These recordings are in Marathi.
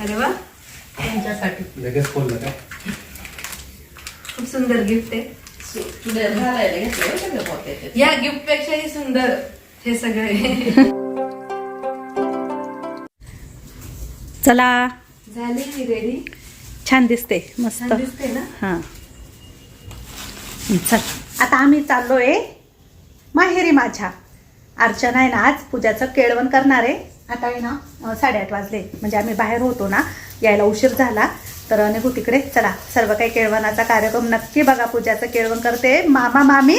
अरे वा. त्यांच्यासाठी. लगेच खोललं का खूप सुंदर गिफ्ट आहे. तुला घालायला घेतलं सगळं पोत्यात या गिफ्ट पेक्षाही सुंदर हे सगळे. चला. झाली मी रेडी छान दिसते मस्त. छान दिसते ना? हां. चल आता आम्ही चाललोय माहेरी माझ्या. अर्चना आहे ना आज पूजाचं केळवण करणार आहे. आता आहे ना साडेआठ वाजले. म्हणजे आम्ही बाहेर होतो ना यायला उशीर झाला. तर निघू तिकडे. चला सर्व काही केळवणाचा कार्यक्रम नक्की बघा. पूजाचं केळवण करते. मामा मामी.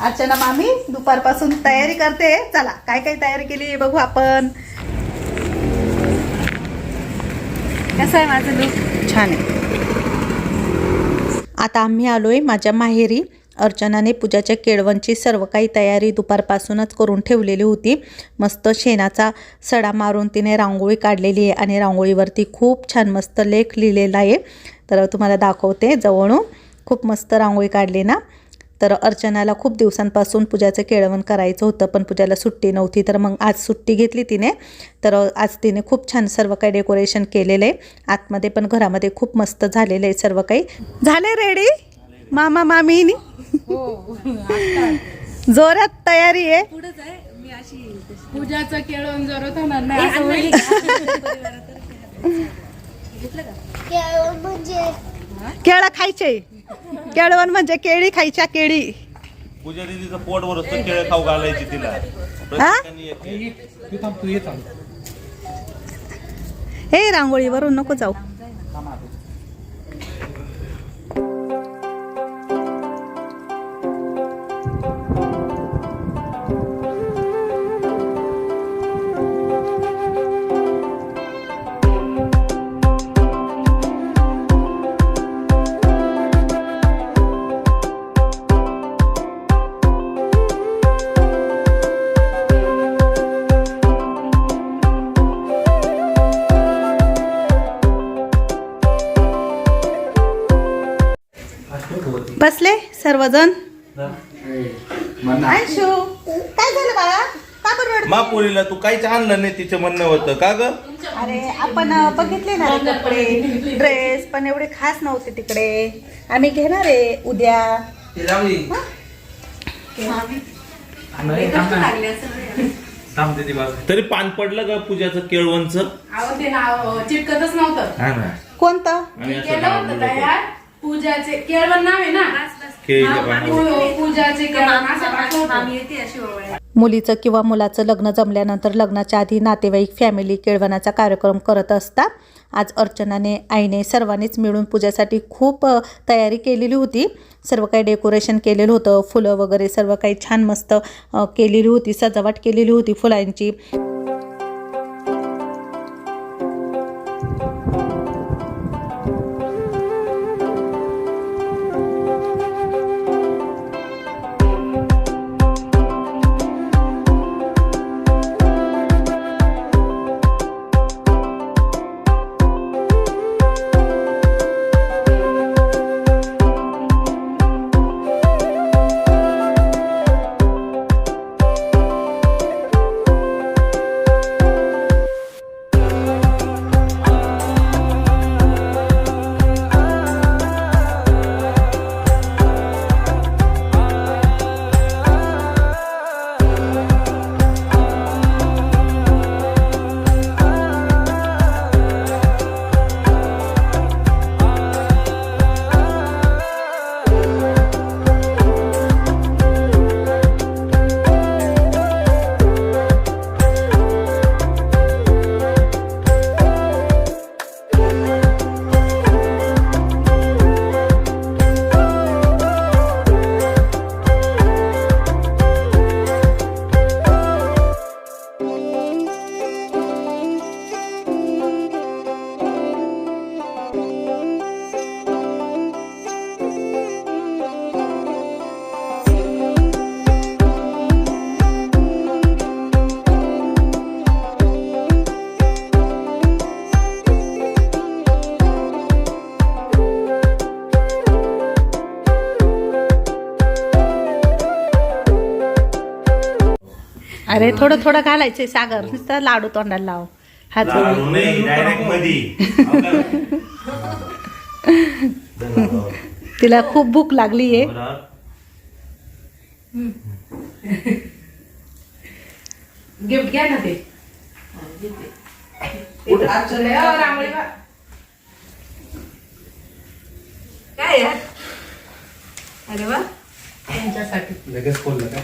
अर्चना मामी दुपारपासून तयारी करते. चला काय काय तयारी केली बघू आपण. कसं आहे माझं लुक छान आहे. आता आम्ही आलोय माझ्या माहेरी. अर्चनाने पूजाच्या केळवणची सर्व काही तयारी दुपारपासूनच करून ठेवलेली होती. मस्त शेणाचा सडा मारून तिने रांगोळी काढलेली आहे आणि रांगोळीवरती खूप छान मस्त लेख लिहिलेला आहे. तर तुम्हाला दाखवते जवळून. खूप मस्त रांगोळी काढली ना. तर अर्चनाला खूप दिवसांपासून पूजाचं केळवण करायचं होतं पण पूजाला सुट्टी नव्हती. तर मग आज सुट्टी घेतली तिने. तर आज तिने खूप छान सर्व काही डेकोरेशन केलेलं आहे. आतमध्ये पण घरामध्ये खूप मस्त झालेलं आहे सर्व काही. झाले रेडी मामा मामीनी? जोरात तयारी आहे. पूजाचं केळवण जरत होणार नाही. होईल. केळं खायचे. केळवण म्हणजे केळी खायच्या केळी. पूजा दिदीचं पोट वर असतं केळ खाऊ घालायची तिला. हे रांगोळीवरून नको जाऊ. सर्वजण? आयशू काय झालं बाळा? का बरं रडते? महापुरीला तू काहीच आणलं नाही तिचं म्हणणं होतं का ग? अरे आपण बघितले ना रे कपडे ड्रेस पण एवढे खास नव्हते तिकडे. आम्ही घेणार आहे उद्या. तरी पान पडलं का पूजाचं केळवणचं. अहो ते नाव चिटकतच नव्हतं. हा ना. कोणतं? केलं होतं. तयार. पूजाचे केळवण नाव आहे ना? मुलीचं किंवा मुलाचं लग्न जमल्यानंतर लग्नाच्या आधी नातेवाईक फॅमिली केळवणाचा कार्यक्रम करत असता आज अर्चनाने आईने सर्वांनीच मिळून पूजेसाठी खूप तयारी केलेली होती. सर्व काही डेकोरेशन केलेलं होतं. फुलं वगैरे सर्व काही छान मस्त केलेली होती. सजावट केलेली होती फुलांची. अरे थोडं थोडं घालायचंय सागर. नुसतं लाडू तोंडाला लाव. हात लाडू नाही डायरेक्ट मधी. तिला खूप भूक लागली आहे. गिफ्ट घ्या ना ते. हो. काय अरे वा त्यांच्यासाठी. लगेच खोललं काय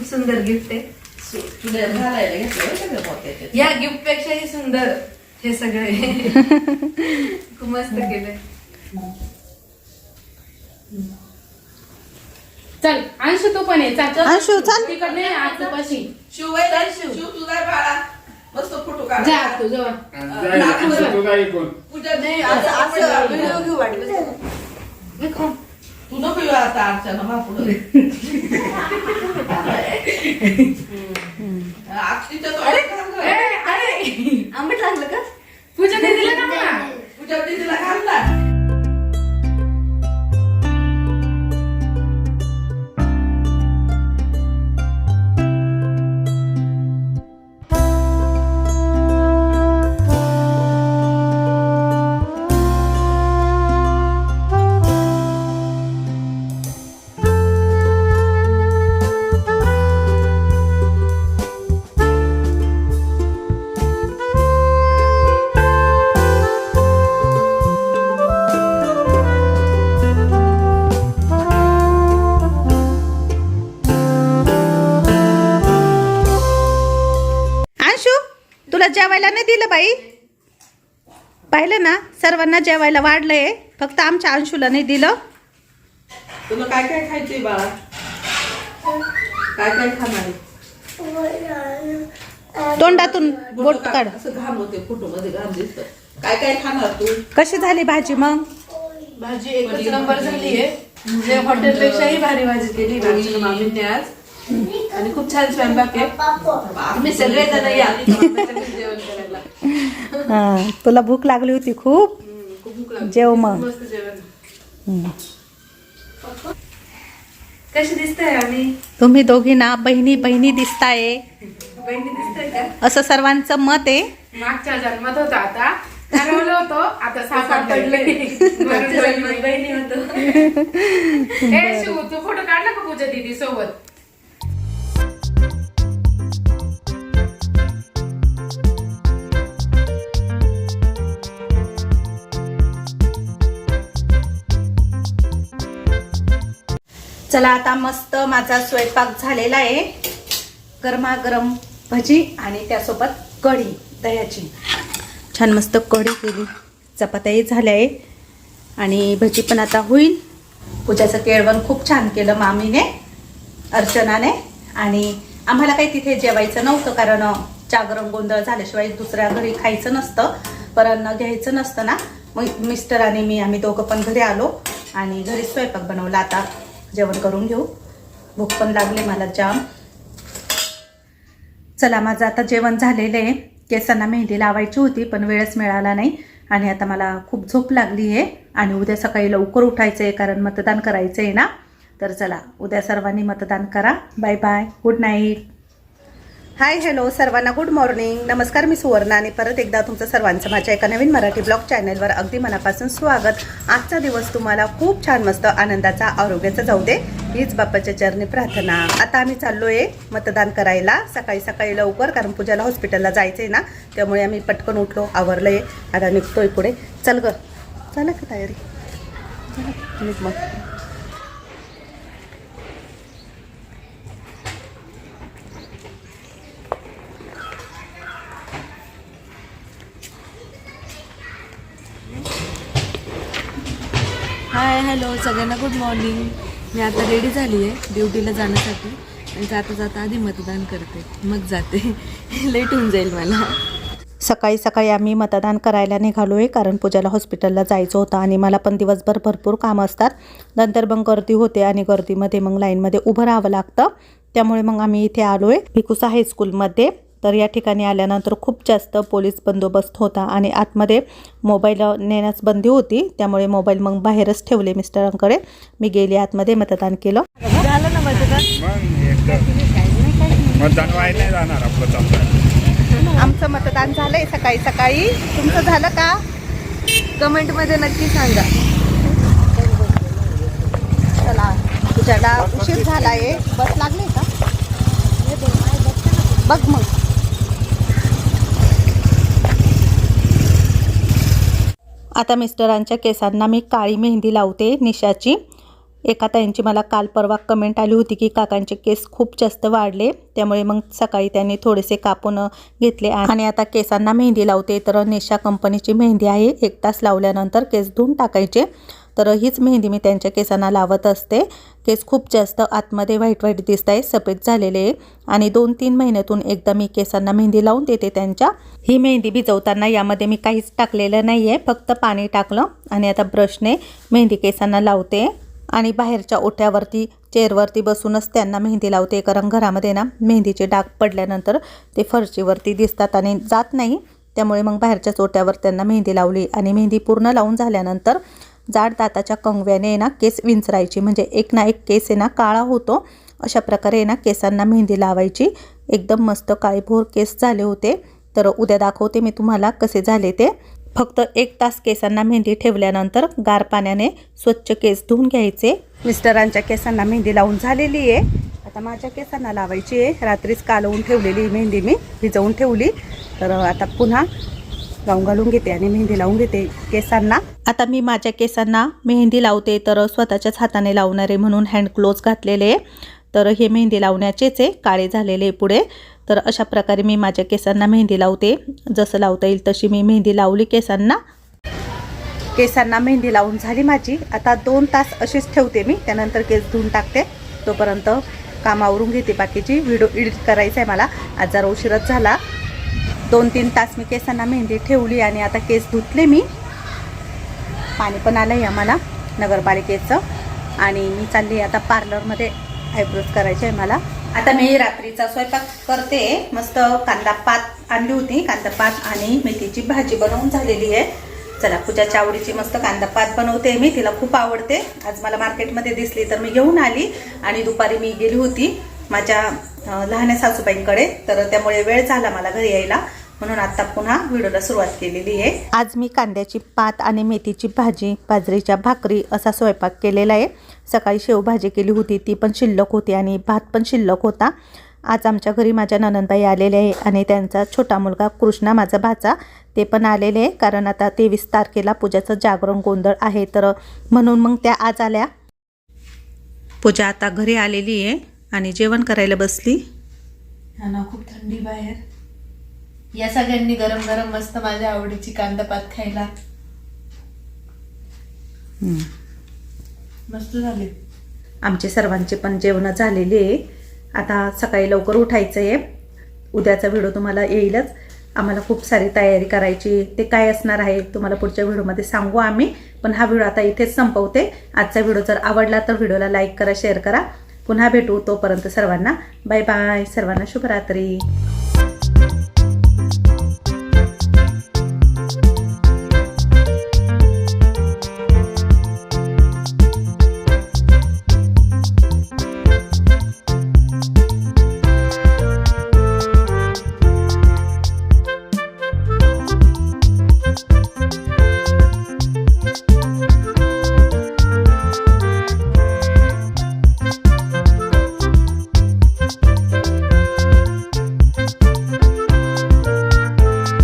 खूप सुंदर गिफ्ट आहे. या गिफ्ट पेक्षाही सुंदर हे सगळे. खूप मस्त केलंय. चल अंशू तू पण ये. अंशू, चल. तिकडे नाही आज पाशी शिवाय शिव तुझा बाळा. मस्त फोटो काढ. जा तू जवळ पूजा नाही असं घेऊ वाटलं. तू नको येऊ आता अर्चना महापुढे आरतीच्या ए, तोंडात अरे आंबट लागलं का पूजा दीदीला का? पूजा दीदीला घाल बाई? पाहिलं ना सर्वांना जेवायला वाढलंय. फक्त आमच्या अंशूला नाही दिलं. तुला काय काय खायचंय बाळा? काय काय खाणार आहे? तोंडातून बोट काढ काढ. असं घाम होते फोटो मध्ये घाम दिसत. काय काय खाणार तू? कशी झाली भाजी मग? भाजी एकच नंबर झाली आहे. म्हणजे हॉटेलपेक्षाही भारी भाजी केली भाजी मामीने आज. आणि खूप छान स्वयंपाक आहे. तुम्ही सगळे जण या. जेवण करायला हा, तुला भूक लागली होती खूप? खूप भूक लागली. जेव मग. कशी दिसतंय आम्ही? तुम्ही दोघी ना बहिणी बहिणी दिसताय. बहिणी दिसतंय का? असं सर्वांचं मत आहे. मागच्या जन्मात होता आता. ठरवलं होतं आता सापडलं मागच्या जन्मात बहिणी होतो. फोटो काढला का पूजा दीदी सोबत? चला आता मस्त माझा स्वयंपाक झालेला आहे. गरमागरम भजी आणि त्यासोबत कढी दह्याची. छान मस्त कढी केली. चपात्याही झाल्या आहे. आणि भजी पण आता होईल. पूजाचं केळवण खूप छान केलं मामीने अर्चनाने. आणि आम्हाला काही तिथे जेवायचं नव्हतं कारण जागरण गोंधळ झाल्याशिवाय दुसऱ्या घरी खायचं नसतं. पण घ्यायचं नसतं ना. मग मिस्टर आणि मी आम्ही दोघं पण घरी आलो आणि घरी स्वयंपाक बनवला आता. जेवण करून घेऊ. भूक पण लागली मला जाम. चला माझं आता जेवण झालेलं आहे. केसांना मेहंदी लावायची होती पण वेळच मिळाला नाही. आणि आता मला खूप झोप लागली आहे. आणि उद्या सकाळी लवकर उठायचं आहे कारण मतदान करायचं आहे ना. तर चला उद्या सर्वांनी मतदान करा. Bye bye. Good night. Hi hello सर्वांना गुड मॉर्निंग नमस्कार मी सुवर्णा आणि परत एकदा तुमचं सर्वांचं माझ्या एका नवीन मराठी ब्लॉग चॅनलवर अगदी मनापासून स्वागत. आजचा दिवस तुम्हाला खूप छान मस्त आनंदाचा आरोग्याचा जाऊ दे हीच बाप्पाच्या चरणी प्रार्थना. आता आम्ही चाललोय मतदान करायला. सकाळी सकाळी लवकर कारण पूजाला हॉस्पिटलला जायचंय ना त्यामुळे आम्ही पटकन उठलो आवरलंय. आता निघतोय पुढे. चल ग. चला का तयारी. चला. निघ मग. Hi hello. सगळ्यांना गुड मॉर्निंग. मी आता रेडी झाली आहे ड्युटीला जाण्यासाठी. आणि जाता जाता आधी मतदान करते. मग जाते. लेट होऊन जाईल मला. सकाळी सकाळी आम्ही मतदान करायला निघालो आहे कारण पूजाला हॉस्पिटलला जायचं होतं आणि मला पण दिवसभर भरपूर कामं असतात. नंतर मग गर्दी होते आणि गर्दीमध्ये मग लाईनमध्ये उभं राहावं लागतं. त्यामुळे मग आम्ही इथे आलो आहे भिकुसा हायस्कूलमध्ये. तर या ठिकाणी आल्यानंतर खूप जास्त पोलीस बंदोबस्त होता आणि आतमध्ये मोबाईल नेण्यास बंदी होती. त्यामुळे मोबाईल मग बाहेरच ठेवले मिस्टरांकडे. मी गेली आतमध्ये मतदान केलं. झालं ना मतदान? आमचं मतदान झालंय सकाळी सकाळी. तुमचं झालं का? कमेंटमध्ये नक्की सांगा. चला तुझ्याला उशीर झालाय. बस लागली का? बघ मग. आता मिस्टरांच्या केसांना मी काळी मेहंदी लावते निशाची. एका ताईंची मला काल परवा कमेंट आली होती की काकांचे केस खूप जास्त वाढले त्यामुळे मग सकाळी त्यांनी थोडेसे कापून घेतले आणि आता केसांना मेहंदी लावते. तर निशा कंपनीची मेहंदी आहे. एक तास लावल्यानंतर केस धुवून टाकायचे. तर हीच मेहंदी मी त्यांच्या केसांना लावत असते. केस खूप जास्त आतमध्ये व्हाईट व्हाईट दिसत आहे सफेद झालेले आहे. आणि दोन तीन महिन्यातून एकदा मी केसांना मेहंदी लावून देते त्यांच्या. ही मेहंदी भिजवताना यामध्ये मी काहीच टाकलेलं नाही आहे फक्त पाणी टाकलं आणि आता ब्रशने मेहंदी केसांना लावते. आणि बाहेरच्या ओठ्यावरती चेअरवरती बसूनच त्यांना मेहंदी लावते कारण घरामध्ये ना मेहंदीचे डाग पडल्यानंतर ते फरशीवरती दिसतात आणि जात नाही. त्यामुळे मग बाहेरच्याच ओट्यावर त्यांना मेहंदी लावली आणि मेहंदी पूर्ण लावून झाल्यानंतर जाड दाताच्या कंगव्याने ना केस विंचरायची. म्हणजे एक ना एक केस आहे ना काळा होतो. अशा प्रकारे ना केसांना मेहंदी लावायची. एकदम मस्त काळेभोर केस झाले होते. तर उद्या दाखवते मी तुम्हाला कसे झाले ते. फक्त एक तास केसांना मेहंदी ठेवल्यानंतर गार पाण्याने स्वच्छ केस धुवून घ्यायचे. मिस्टरांच्या केसांना मेहंदी लावून झालेली आहे. आता माझ्या केसांना लावायची आहे. रात्रीच कालवून ठेवलेली मेहंदी मी. भिजवून ठेवली. तर आता पुन्हा गाऊन घालून घेते आणि मेहंदी लावून घेते केसांना. आता मी माझ्या केसांना मेहंदी लावते तर स्वतःच्याच हाताने लावणारे म्हणून हँड ग्लोव्ज घातलेले तर हे मेहंदी लावण्याचेच आहे काळे झालेले पुढे. तर अशा प्रकारे मी माझ्या केसांना मेहंदी लावते. जसं लावता येईल तशी मी मेहंदी लावली केसांना. केसांना मेहंदी लावून झाली माझी. आता दोन तास अशीच ठेवते मी. त्यानंतर केस धुवून टाकते. तोपर्यंत कामावरून घेते बाकीची. व्हिडिओ एडिट करायचा आहे मला. आज जरा उशीरच झाला. दोन तीन तास मी केसांना मेहंदी ठेवली आणि आता केस धुतले मी. पाणी पण आलं आहे आम्हाला नगरपालिकेचं. आणि मी चालली आता पार्लरमध्ये आयब्रोज करायचे आहे मला. आता मी रात्रीचा स्वयंपाक करते. मस्त कांदा पात आणली होती कांदा पात आणि मेथीची भाजी बनवून झालेली आहे. चला पूजाच्या आवडीची मस्त कांदा पात बनवते मी तिला खूप आवडते. आज मला मार्केटमध्ये दिसली तर मी घेऊन आली आणि दुपारी मी गेली होती माझ्या लहान्या सासूबाईंकडे. तर त्यामुळे वेळ झाला मला घरी यायला. म्हणून आता पुन्हा व्हिडिओला सुरुवात केलेली आहे. आज मी कांद्याची पात आणि मेथीची भाजी बाजरीच्या भाकरी असा स्वयंपाक केलेला आहे. सकाळी शेवभाजी केली होती ती पण शिल्लक होती आणि भात पण शिल्लक होता. आज आमच्या घरी माझ्या ननंदबाई आलेल्या आहे आणि त्यांचा छोटा मुलगा कृष्णा माझा भाचा ते पण आलेले आहे. कारण आता तेवीस तारखेला पूजाचं जागरण गोंधळ आहे तर म्हणून मग त्या आज आल्या. पूजा आता घरी आलेली आहे आणि जेवण करायला बसली. खूप थंडी बाहेर. या सगळ्यांनी गरम गरम मस्त माझ्या आवडीची कांदा पात खायला मस्त झाले. आमचे सर्वांचे पण जेवणं झालेली आहे. आता सकाळी लवकर उठायचं आहे उद्याचा व्हिडिओ तुम्हाला येईलच. आम्हाला खूप सारी तयारी करायची ते काय असणार आहे तुम्हाला पुढच्या व्हिडिओमध्ये सांगू आम्ही. पण हा व्हिडिओ आता इथेच संपवते. आजचा व्हिडिओ जर आवडला तर व्हिडिओला लाईक करा शेअर करा. पुन्हा भेटू तोपर्यंत सर्वांना. Bye bye. सर्वांना शुभरात्री.